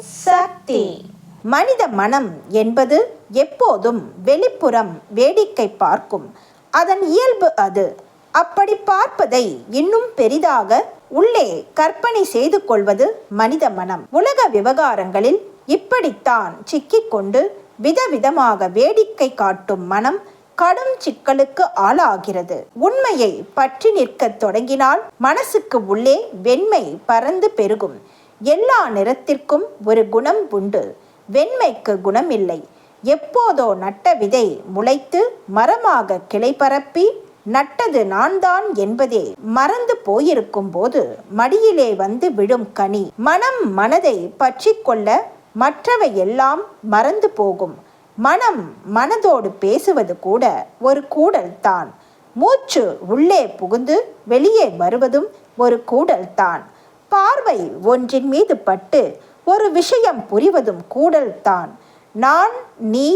சக்தி. மனித மனம் என்பது எப்போதும் வெளிப்புறம் வேடிக்கை பார்க்கும். அதன் இயல்பு அது. அப்படி பார்ப்பதை இன்னும் பெரிதாக உள்ளே கற்பனை செய்து கொள்வது மனித மனம். உலக விவகாரங்களில் இப்படித்தான் சிக்கிக்கொண்டு விதவிதமாக வேடிக்கை காட்டும் மனம் கடும் சிக்கலுக்கு ஆளாகிறது. உண்மையை பற்றி நிற்கத் தொடங்கினால் மனசுக்கு உள்ளே வெண்மை பறந்து பெருகும். எல்லா நிறத்திற்கும் ஒரு குணம் உண்டு. வெண்மைக்கு குணமில்லை எப்போதோ நட்ட விதை முளைத்து மரமாக கிளை பரப்பி நட்டது நான் தான் என்பதே மறந்து போயிருக்கும் போது மடியிலே வந்து விழும் கனி. மனம் மனதை பற்றி கொள்ள மற்றவை எல்லாம் மறந்து போகும். மனம் மனதோடு பேசுவது கூட ஒரு கூடல் தான். மூச்சு உள்ளே புகுந்து வெளியே வருவதும் ஒரு கூடல் தான். பார்வை ஒன்றின் மீது பட்டு ஒரு விஷயம் புரிவதும் கூடல்தான். நான் நீ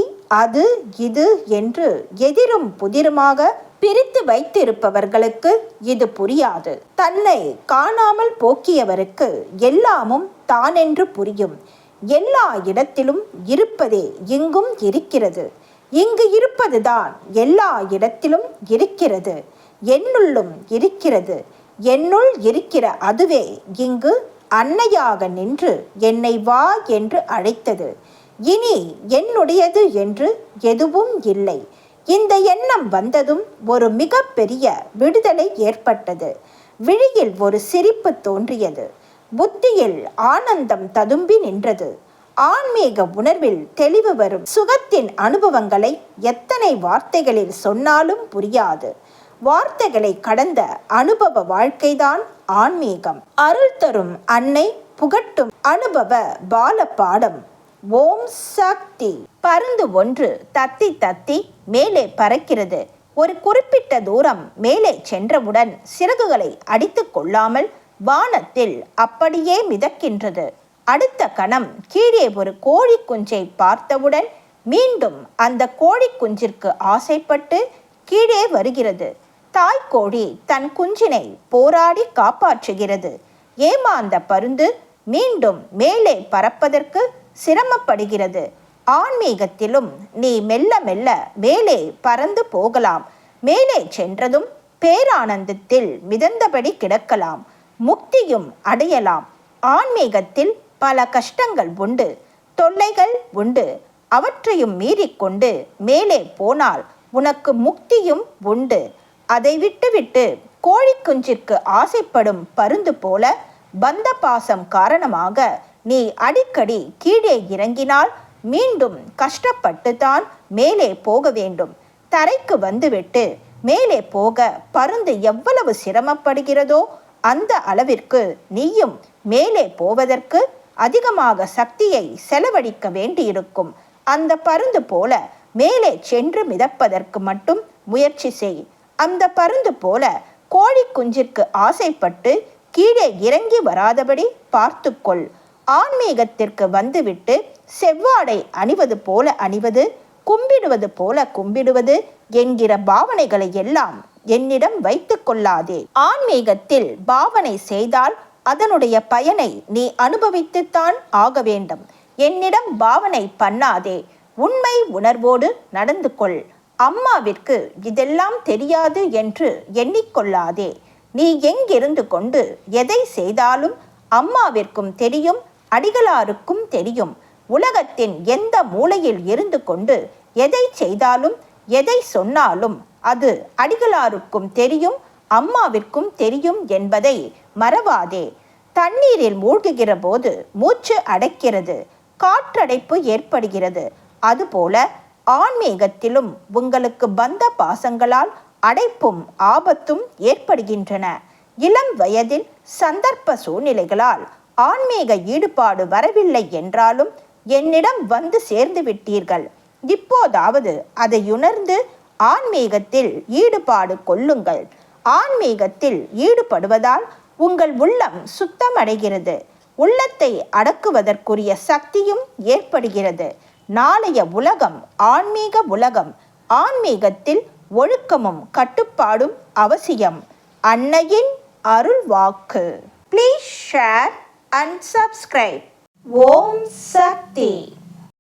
அது இது என்று எதிரும் புதிருமாக பிரித்து வைத்திருப்பவர்களுக்கு இது புரியாது. தன்னை காணாமல் போக்கியவருக்கு எல்லாமும் தானென்று புரியும். எல்லா இடத்திலும் இருப்பதே இங்கும் இருக்கிறது. இங்கு இருப்பதுதான் எல்லா இடத்திலும் இருக்கிறது. என்னுள்ளும் இருக்கிறது. என்னுள் இருக்கிற அதுவே இங்கு அன்னையாக நின்று என்னை வா என்று அழைத்தது. இனி என்னுடையது என்று எதுவும் இல்லை. இந்த எண்ணம் வந்ததும் ஒரு மிகப்பெரிய விடுதலை ஏற்பட்டது. விழியில் ஒரு சிரிப்பு தோன்றியது. புத்தியில் ஆனந்தம் ததும்பி நின்றது. ஆன்மீக உணர்வில் தெளிவு வரும் சுகத்தின் அனுபவங்களை எத்தனை வார்த்தைகளில் சொன்னாலும் புரியாது. வார்த்தைகளை கடந்த அனுபவ வாழ்க்கைதான் ஆன்மீகம். அருள் தரும் அன்னை புகட்டும் அனுபவ பால பாடம் ஓம் சக்தி. பருந்து ஒன்று தத்தி தத்தி மேலே பறக்கிறது. ஒரு குறிப்பிட்ட தூரம் மேலே சென்றவுடன் சிறகுகளை அடித்து கொள்ளாமல் வானத்தில் அப்படியே மிதக்கின்றது. அடுத்த கணம் கீழே ஒரு கோழி குஞ்சை பார்த்தவுடன் மீண்டும் அந்த கோழி குஞ்சிற்கு ஆசைப்பட்டு கீழே வருகிறது. தாய்க்கோழி தன் குஞ்சினை போராடி காப்பாற்றுகிறது. ஏமாந்த பருந்து மீண்டும் மேலே பறப்பதற்கு சிரமப்படுகிறது. ஆன்மீகத்திலும் நீ மெல்ல மெல்ல மேலே பறந்து போகலாம். மேலே சென்றதும் பேரானந்தத்தில் மிதந்தபடி கிடக்கலாம். முக்தியும் அடையலாம். ஆன்மீகத்தில் பல கஷ்டங்கள் உண்டு. தொல்லைகள் உண்டு. அவற்றையும் மீறிக்கொண்டு மேலே போனால் உனக்கு முக்தியும் உண்டு. அதை விட்டுவிட்டு கோழி குஞ்சிற்கு ஆசைப்படும் பருந்து போல பந்த பாசம் காரணமாக நீ அடிக்கடி கீழே இறங்கினால் மீண்டும் கஷ்டப்பட்டு தான் மேலே போக வேண்டும். தரைக்கு வந்துவிட்டு மேலே போக பருந்து எவ்வளவு சிரமப்படுகிறதோ அந்த அளவிற்கு நீயும் மேலே போவதற்கு அதிகமாக சக்தியை செலவழிக்க வேண்டியிருக்கும். அந்த பருந்து போல மேலே சென்று மிதப்பதற்கு மட்டும் முயற்சி செய். அந்த பருந்து போல கோழி குஞ்சிற்கு ஆசைப்பட்டு கீழே இறங்கி வராதபடி பார்த்துக்கொள். ஆன்மீகத்திற்கு வந்துவிட்டு செவ்வாடை அணிவது போல அணிவது கும்பிடுவது போல கும்பிடுவது என்கிற பாவனைகளை எல்லாம் என்னிடம் வைத்து கொள்ளாதே. ஆன்மீகத்தில் பாவனை செய்தால் அதனுடைய பயனை நீ அனுபவித்துத்தான் ஆக வேண்டும். என்னிடம் பாவனை பண்ணாதே. உண்மை உணர்வோடு நடந்து கொள். அம்மாவிற்கு இதெல்லாம் தெரியாது என்று எண்ணிக்கொள்ளாதே. நீ எங்கிருந்து கொண்டு எதை செய்தாலும் அம்மாவிற்கும் தெரியும் அடிகளாருக்கும் தெரியும். உலகத்தின் எந்த மூலையில் இருந்து கொண்டு எதை செய்தாலும் எதை சொன்னாலும் அது அடிகளாருக்கும் தெரியும் அம்மாவிற்கும் தெரியும் என்பதை மறவாதே. தண்ணீரில் மூழ்குகிற போது மூச்சு அடைக்கிறது காற்றடைப்பு ஏற்படுகிறது. அதுபோல ஆன்மீகத்திலும் உங்களுக்கு பந்த பாசங்களால் அடைப்பும் ஆபத்தும் ஏற்படுகின்றன. இளம் வயதில் சந்தர்ப்ப சூழ்நிலைகளால் ஆன்மீக ஈடுபாடு வரவில்லை என்றாலும் என்னிடம் வந்து சேர்ந்து விட்டீர்கள். இப்போதாவது அதை உணர்ந்து ஆன்மீகத்தில் ஈடுபாடு கொள்ளுங்கள். ஆன்மீகத்தில் ஈடுபடுவதால் உங்கள் உள்ளம் சுத்தமடைகிறது. உள்ளத்தை அடக்குவதற்குரிய சக்தியும் ஏற்படுகிறது. நாளைய உலகம் ஆன்மீக உலகம் ஆன்மீகத்தில் ஒழுக்கமும் கட்டுப்பாடும் அவசியம். அன்னையின் அருள் வாக்கு. Please share and subscribe Om Shakti.